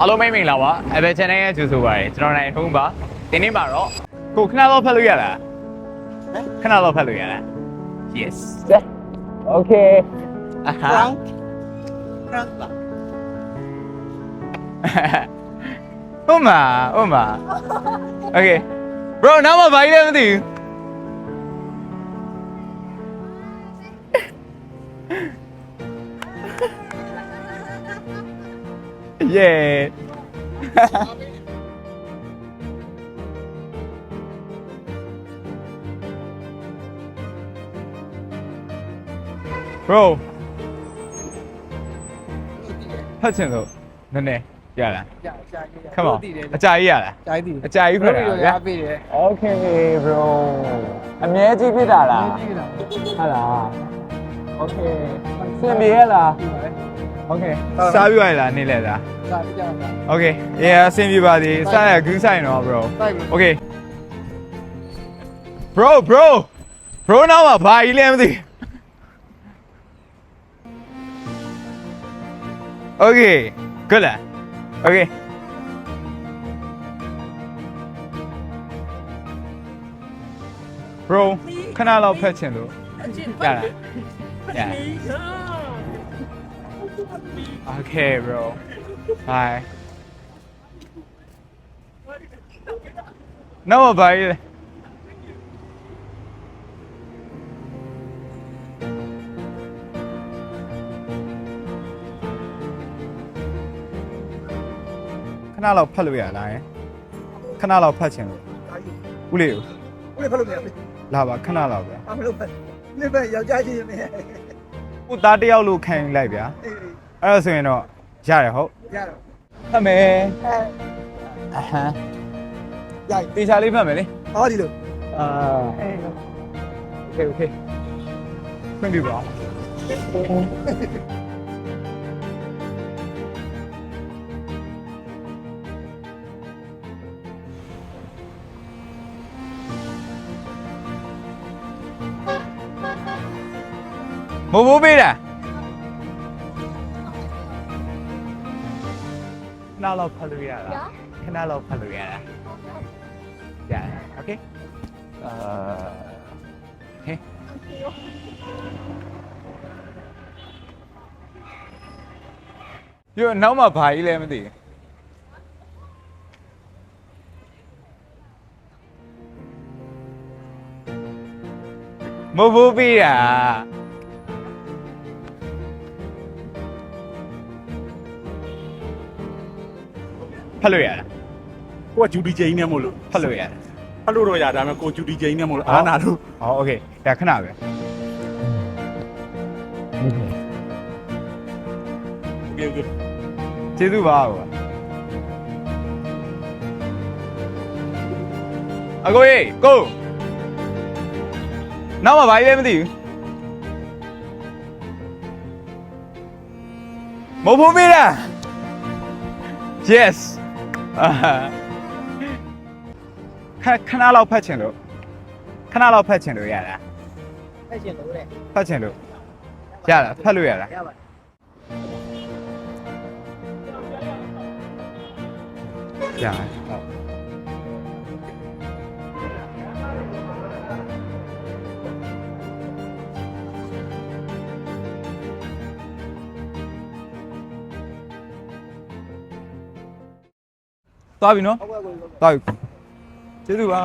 အားလုံးမိတ်မင်္ဂလာပါအဘယ် channel ရဲ့ကြိုဆိုပါရစေကျွန်တော်နိုင်ထုံးပါဒီနေ့မှာတော့ကိုခဏတော့ဖတ်လို့ရလားခဏတော့ဖတ်လို့ရလား yes okay အာဟာ frank frank ပါဥမာဥမာ okay bro နောက်မှဘာကြီးလဲမသိဘူး Yeah. Bro ဖတ်ချင်လို့နည်းနည်းရလား ကြာကြာကြာခမောတည်တယ်အကြာကြီးရလားကြာတည်အကြာကြီးဖတ်တာရဗျာ ပေးတယ် Okay bro အမြဲကြီးဖြစ်တာလားကြည့်လားဟုတ်လား Okay စင်ပြေရလားကြည့်ပါလေ Okay စားပြီးရလားနေလဲလားကြာကြာကြာ Okay yeah အဆင်ပြေပါသေးစားရဂူးဆိုင်တော့ bro တိုက်ပြီ Okay bro bro bro နောက်မှာဘာကြီးလဲမသိ Okay good လား Okay bro ခဏလောက်ဖက်ချင်လို့ရလားရ Okay bro bye နောက်မှာဘာကြီးလဲခဏလောက်ဖတ်လို့ရလားယင်ခဏလောက်ဖတ်ချင်လို့ဦးလေးကိုဦးလေးဖတ်လို့မရဘူးလာပါခဏလောက်ဗျာအမလို့ဖတ်လေးပဲယောက်ျားချင်းနေအေးဦးသားတစ်ယောက်လို့ခံယူလိုက်ဗျာအေး အဲ့ဒါဆိုရင်တော့ရတယ်ဟုတ်ရတော့ဖတ်မယ်အဲအဟမ်းရပြီတေချာလေးဖတ်မယ်လေဟောဒီလိုအာအဲ okay okay ဖွင့်ပြပါမိုးမိုးပေးတာ ခဏလောက်ဖတ်လို့ရလားခဏလောက်ဖတ်လို့ရလားရ ဖတ်လို့ရလား ကိုကဂျူဒီဂျိန်းနဲ့မို့လို့ ဖတ်လို့ရလား ဖတ်လို့တော့ရဒါပေမဲ့ကိုဂျူဒီဂျိန်းနဲ့မို့လို့အာနာတို့ ဟောโอเคဒါခဏပဲ โอเคโอเค ကျေးဇူးပါကွာအကိုရေကိုနောက်မှဘာကြီးလဲမသိဘူးမဟုတ်ဘူးမေးတာ yes အာ ခဏခဏလောက်ဖတ်ချင်လို့ခဏလောက်ဖတ်ချင်လို့ရတာဖက်ရှင်လို့လေဖတ်ချင်လို့ရတာဖတ်လို့ရတာရပါရတယ်ဟုတ် သွားပြီနော် ဟုတ်ကဲ့ကို သွားပြီကျေးဇူးပါ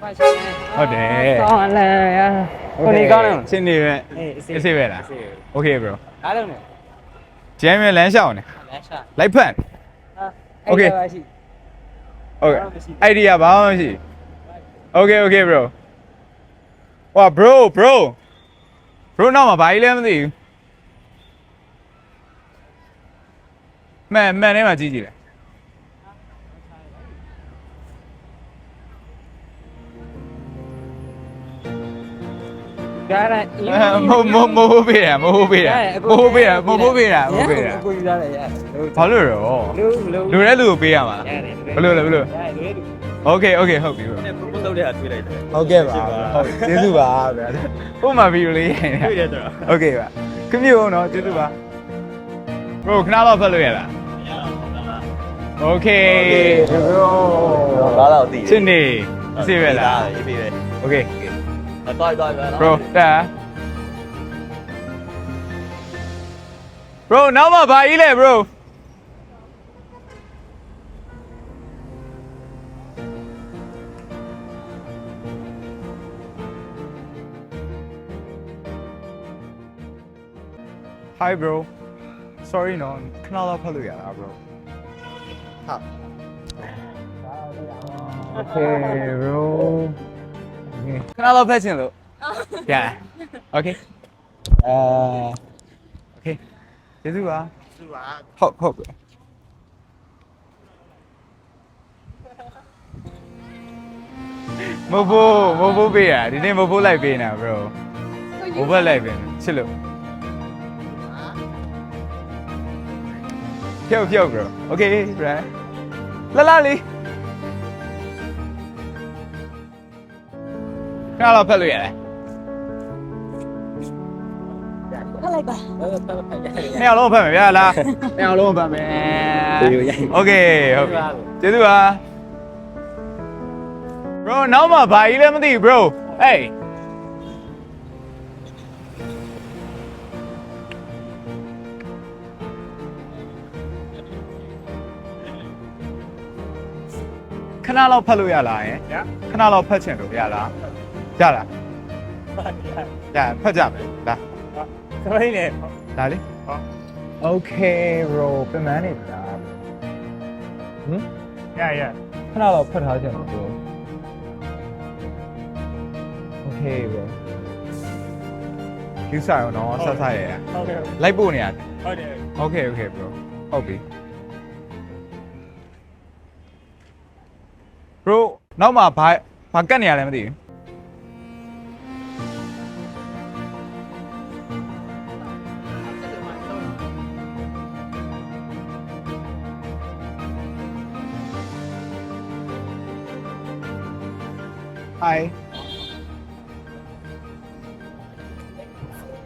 ဖက်ရှင် ဟုတ်တယ် ကောင်းလဲကိုနေကောင်းတယ် ရှင်းနေပဲ အေးအစ် အစ်စ်ပဲလား Okay bro အားလုံးနဲ့ ကျမ်းမြလမ်းလျှောက်နေ လမ်းရှာ လိုက်ဖက် โอเค ပါရှိ Okay idea ဘာမှမရှိ Okay okay bro ဟော bro bro bro နောက်မှာဘာကြီးလဲမသိဘူးမှန်မှန်ထဲမှာကြီးကြီးလဲ ကြားရ မဟုတ်မဟုတ်မဟုတ်ပေးတာမဟုတ်ပေးတာမဟုတ်ပေးတာမဟုတ်ပေးတာမဟုတ်ပေးတာ ကိုယူရတယ်ရ ဘာလို့ရော လူလူ လူတဲ့လူကိုပေးရမှာဘယ်လိုလဲဘယ်လို ရတယ်လူလူ โอเคโอเคဟုတ်ပြီဟုတ် ဘုတ်တော့တဲ့အတွေ့လိုက်တယ် ဟုတ်ကဲ့ပါဟုတ်ကျေးဇူးပါဗျာပုံမှန်ဗီဒီယိုလေးရိုက်နေ တွေ့တယ်တော့ โอเคပါခမျိုးအောင်နော်ကျေးဇူးပါ bro ခဏတော့ဖတ်လို့ရလားโอเค bro ဒါတော့တည် ချင်းနေအစီပဲလား အေးပြီပဲ โอเค တော့တော့တော့ bro တာ bro နောက်မှဘာကြီးလဲ bro Hi bro sorry နော်ခဏတော့ဖတ်လို့ရလား bro ဟုတ် Okay bro ခဏတော့ဖတ်ချင်လို့ Yeah Okay အဲ Okay ကျေးဇူးပါသူကဟုတ်ဟုတ် bro မဖို့မဖို့ပေးရဒီနေ့မဖို့လိုက်ပေးနေတာ bro မဖို့လိုက်ပေးနေချစ်လို့ဖြုတ်ဖြုတ် bro Okay right လာလာလေး ခဏတော့ဖက်လို့ရတယ်ဖတ်လိုက်ပါဖတ်ဖတ်ဖတ်နှစ်ယောက်လုံးဖက်မယ်ဗျာလားနှစ်ယောက်လုံးဖက်မယ် Okay ဟုတ်ပြီကျေးဇူးပါ bro နောက်မှဘာကြီးလဲမသိဘူး bro hey ခဏလောက်ဖတ်လို့ရလားယင်ခဏလောက်ဖတ်ချင်လို့ရလား ရလားရဖတ်ကြမယ်လာဆိုရင်လေလာလေဟုတ် Okay bro ပြန်မနေလားရရခဏတော့ဖတ်ထားကြတယ် bro Okay bro ယူစားအောင်နော်ဆက်ဆက်ရရဟုတ်ကဲ့လိုက်ပို့နေရ ဟုတ်တယ် Okay okay bro ဟုတ်ပြီ bro နောက်မှဘာဘာကတ်နေရလဲမသိဘူး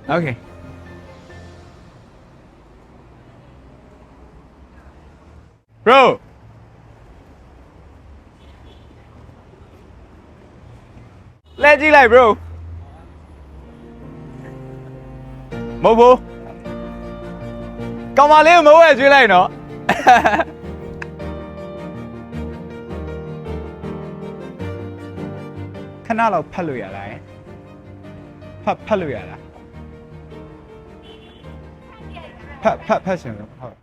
Okay. Bro. Let's see like bro. မဟုတ်ဘူးကောင်မလေးကိုမဟုတ်ရကျွေးလိုက်နော်ခဏလောက်ဖတ်လို့ရလားယင်ဖတ်ဖတ်လို့ရလား ဖတ်ဖတ်ဖတ်ရှင်လို့ဟုတ်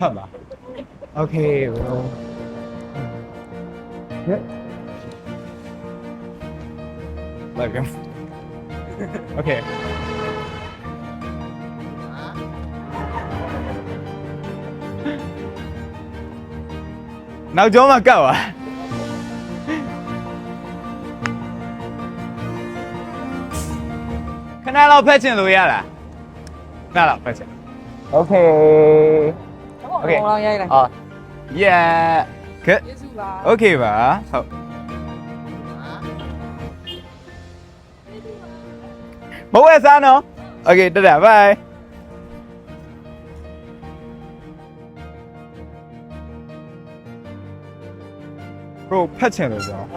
ဖတ်ပါ Okay bro Yeah. Like him. Okay. နောက်ကျောင်းမှာကတ်ပါ ခဏလောက်ဖက်ချင်လို့ရလားခဏလောက်ဖက်ချင် Okay Okay လောင်းရိုက်လိုက် Ah Yeah Good ကျေးဇူးပါ Okay ပါဟုတ်မဝဲစားနော် Okay တဒါ bye ဘရိုဖတ်ချင်လို့ဆိုတော့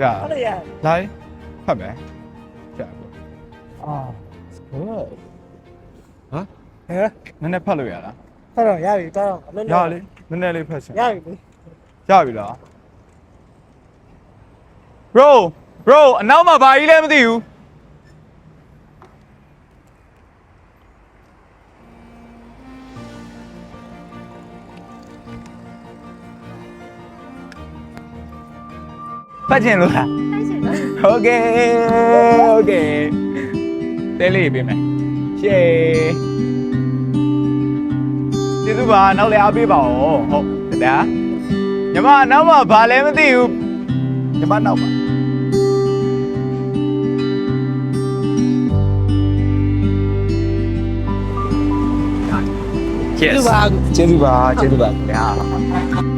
ကြာဟုတ်တယ်ရလာလေဖတ်မယ်ကြာဘရို အာ good ဟမ်ဟဲ့နည်းနည်းဖတ်လို့ရလားဟုတ်တော့ရပြီတော့အလုံးရလေနည်းနည်းလေးဖတ်ချင်ရပြီရပြီလား bro bro အနောက်မှာဘာကြီးလဲမသိဘူးဖတ်ချင်လို့လား Okay okay တဲလေးပေးမယ်ရှေးကျေးဇူးပါနောက်လည်းအားပေးပါဦးဟုတ်တရားညီမနောက်မှဘာလဲမသိဘူးညီမနောက်ပါကျေးဇူးပါကျေးဇူးပါကျေးဇူးပါခင်ဗျာ